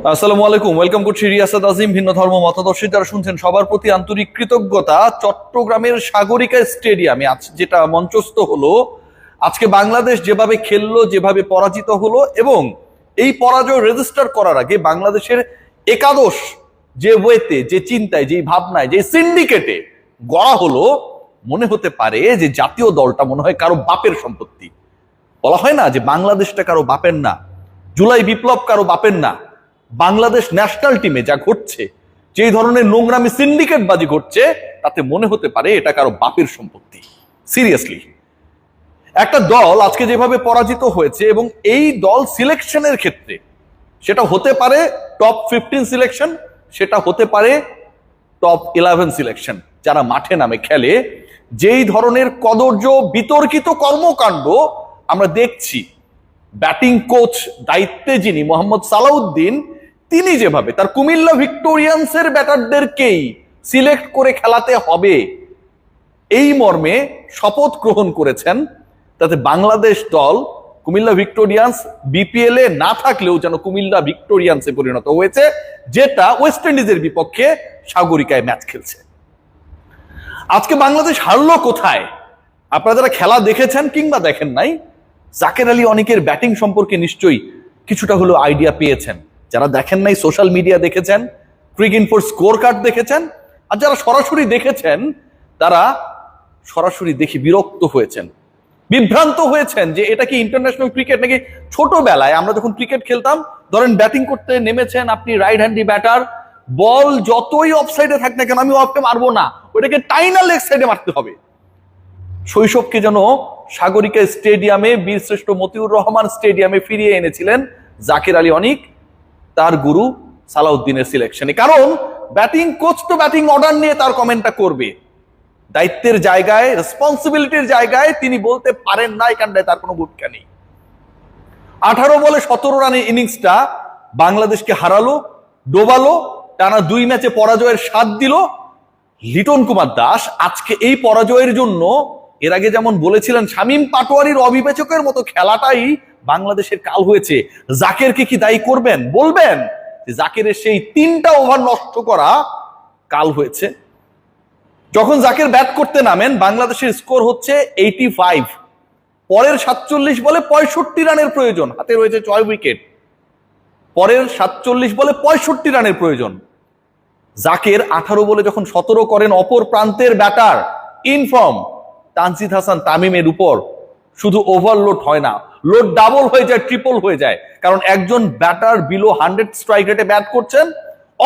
আসসালামু আলাইকুম, ওয়েলকাম করছি রিয়াসাদ আজিম, ভিন্ন ধর্ম মতাদর্শী যারা শুনছেন সবার প্রতি আন্তরিক কৃতজ্ঞতা, চট্টগ্রামের সাগরিকা স্টেডিয়ামে আজ যেটা মঞ্চস্থ হলো, আজকে বাংলাদেশ যেভাবে খেললো, যেভাবে পরাজিত হলো এবং এই পরাজয় রেজিস্টার করার আগে বাংলাদেশের একাদশ যে ওয়েতে যে চিন্তায়, যে ভাবনায়, যে সিন্ডিকেটে গড়া হলো, মনে হতে পারে যে জাতীয় দলটা মনে হয় কারও বাপের সম্পত্তি। বলা হয় না যে বাংলাদেশটা কারও বাপের না, জুলাই বিপ্লব কারও বাপের না। বাংলাদেশ ন্যাশনাল টিমে যা ঘটছে, যেই ধরনের নোংরামি সিন্ডিকেট বাজি ঘটছে, তাতে মনে হতে পারে এটা কারও বাপের সম্পত্তি। সিরিয়াসলি একটা দল আজকে যেভাবে পরাজিত হয়েছে এবং এই দল সিলেকশনের ক্ষেত্রে, সেটা হতে পারে টপ ফিফটিন সিলেকশন, সেটা হতে পারে টপ ইলেভেন সিলেকশন, যারা মাঠে নামে খেলে, যেই ধরনের কদর্য বিতর্কিত কর্মকাণ্ড আমরা দেখছি। ব্যাটিং কোচ দায়িত্বে যিনি মোহাম্মদ সালাউদ্দিন তিনি যেভাবে, তার কুমিল্লা ভিক্টোরিয়ান্সের ব্যাটারদেরকেই সিলেক্ট করে খেলাতে হবে, এই মর্মে শপথ গ্রহণ করেছেন। তাতে বাংলাদেশ দল কুমিল্লা ভিক্টোরিয়ান্স বিপিএল এ না থাকলেও যেন কুমিল্লা ভিক্টোরিয়ান্সে পরিণত হয়েছে, যেটা ওয়েস্ট ইন্ডিজের বিপক্ষে সাগরিকায় ম্যাচ খেলছে। আজকে বাংলাদেশ হারলো কোথায়? আপনারা যারা খেলা দেখেছেন কিংবা দেখেন নাই, জাকের আলী অনেকের ব্যাটিং সম্পর্কে নিশ্চয়ই কিছুটা হলেও আইডিয়া পেয়েছেন। যারা দেখেন নাই সোশ্যাল মিডিয়া দেখেছেন ক্রিক ইনফোর স্কোর কার্ড দেখেছেন, আর যারা সরাসরি দেখেছেন, তারা সরাসরি দেখে বিরক্ত হয়েছেন। বিভ্রান্ত হয়েছেন যে এটা কি ইন্টারন্যাশনাল ক্রিকেট নাকি ছোটবেলায় আমরা যখন ক্রিকেট খেলতাম, ধরেন ব্যাটিং করতে নেমেছেন আপনি রাইট হ্যান্ডি ব্যাটার বল যতই অফ সাইডে থাক না কেন, আমি অফকে মারবো না, ওটাকে টাইনা লেগ সাইডে মারতে হবে। শৈশবকে যেন সাগরিকা স্টেডিয়ামে, বীরশ্রেষ্ঠ মতিউর রহমান স্টেডিয়ামে ফিরিয়ে এনেছিলেন জাকির আলী অনিক তার গুরু সালাউদ্দিনের সিলেকশনে কারণ ব্যাটিং কোচ তো ব্যাটিং অর্ডার নিয়ে তার কমেন্টটা করবে। দায়িত্বের জায়গায় রেসপন্সিবিলিটির জায়গায় তিনি বলতে পারেন না এখানটায় তার কোনো ভূমিকা নেই। আঠারো বলে সতেরো রানের ইনিংসটা বাংলাদেশকে হারালো, ডোবালো, টানা দুই ম্যাচে পরাজয়ের স্বাদ দিল লিটন কুমার দাস। আজকে এই পরাজয়ের জন্য এর আগে যেমন বলেছিলেন, শামীম পাটোয়ারির অবিবেচকের মতো খেলাটাই বাংলাদেশের কাল হয়েছে। জাকেরকে কি দায়ী করবেন? বলবেন জাকেরের সেই তিনটা ওভার নষ্ট করা কাল হয়েছে। যখন জাকের ব্যাট করতে নামেন, বাংলাদেশের স্কোর হচ্ছে এইটি ফাইভ। পরের সাতচল্লিশ বলে পঁয়ষট্টি রানের প্রয়োজন। হাতে রয়েছে ছয় উইকেট। পরের সাতচল্লিশ বলে পঁয়ষট্টি রানের প্রয়োজন। জাকের আঠারো বলে যখন সতেরো করেন অপর প্রান্তের ব্যাটার, ইনফর্ম। তানজিদ হাসান তামিমের উপর শুধু ওভারলোড হয় না লোড ডাবল হয়ে যায় ট্রিপল হয়ে যায়। কারণ একজন ব্যাটার বিলো হান্ড্রেড স্ট্রাইক রেটে ব্যাট করছেন,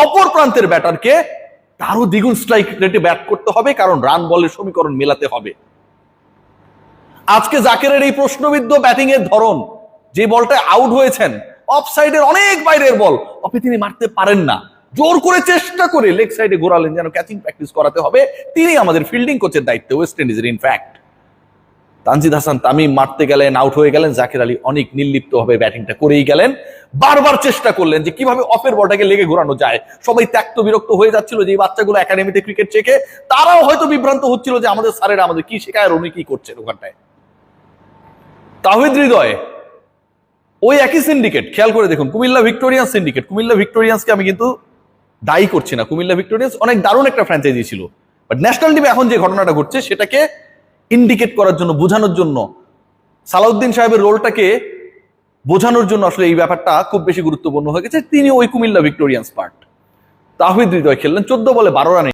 অপর প্রান্তের ব্যাটারকে তারও দ্বিগুণ স্ট্রাইক রেটে ব্যাট করতে হবে, কারণ রান বলের সমীকরণ মেলাতে হবে। আজকে জাকেরের এই প্রশ্নবিদ্ধ ব্যাটিং এর ধরন, যে বলটা আউট হয়েছেন অফ সাইডের অনেক বাইরের বল অফে তিনি মারতে পারেন না। জোর করে চেষ্টা করে লেগ সাইডে ঘোরালেন যেন ক্যাচিং প্র্যাকটিস করাতে হবে। তিনি আমাদের ফিল্ডিং কোচের দায়িত্ব ওয়েস্ট ইন্ডিজের ইনফ্যাক্ট তানজিদ হাসান, তামিম মারতে গেলেন আউট হয়ে গেলেন, জাকির আলী অনেক নির্লিপ্ত ভাবে ব্যাটিংটা করেই গেলেন। বারবার চেষ্টা করলেন যে কীভাবে অফের বলটাকে লেগে ঘোরানো যায়। সবাই ত্যক্ত বিরক্ত হয়ে যাচ্ছিল যে এই বাচ্চাগুলো একাডেমিতে ক্রিকেট শেখে। তারাও হয়তো বিভ্রান্ত হচ্ছিল যে আমাদের স্যারেরা আমাদের কি শেখায় আর উনি কি করছেন ওখানটায়। তাহিদ হৃদয়, ওই একই সিন্ডিকেট খেয়াল করে দেখুন, কুমিল্লা ভিক্টোরিয়ান্স সিন্ডিকেট কুমিল্লা ভিক্টোরিয়ান্সকে আমি কিন্তু দায়ী করছে না। কুমিল্লা ভিক্টোরিয়ান্স অনেক দারুণ একটা ফ্র্যাঞ্চাইজি ছিল। বাট ন্যাশনাল টিমে এখন যে ঘটনাটা ঘটছে, সেটাকে ইন্ডিকেট করার জন্য, বোঝানোর জন্য, সালাউদ্দিন সাহেবের রোলটাকে বোঝানোর জন্য আসলে এই ব্যাপারটা খুব বেশি গুরুত্বপূর্ণ হয়ে গেছে। তিনি ওই কুমিল্লা ভিক্টোরিয়ান্স পার্ট তাহিদ হৃদয় খেললেন, চোদ্দ বলে বারো রানে।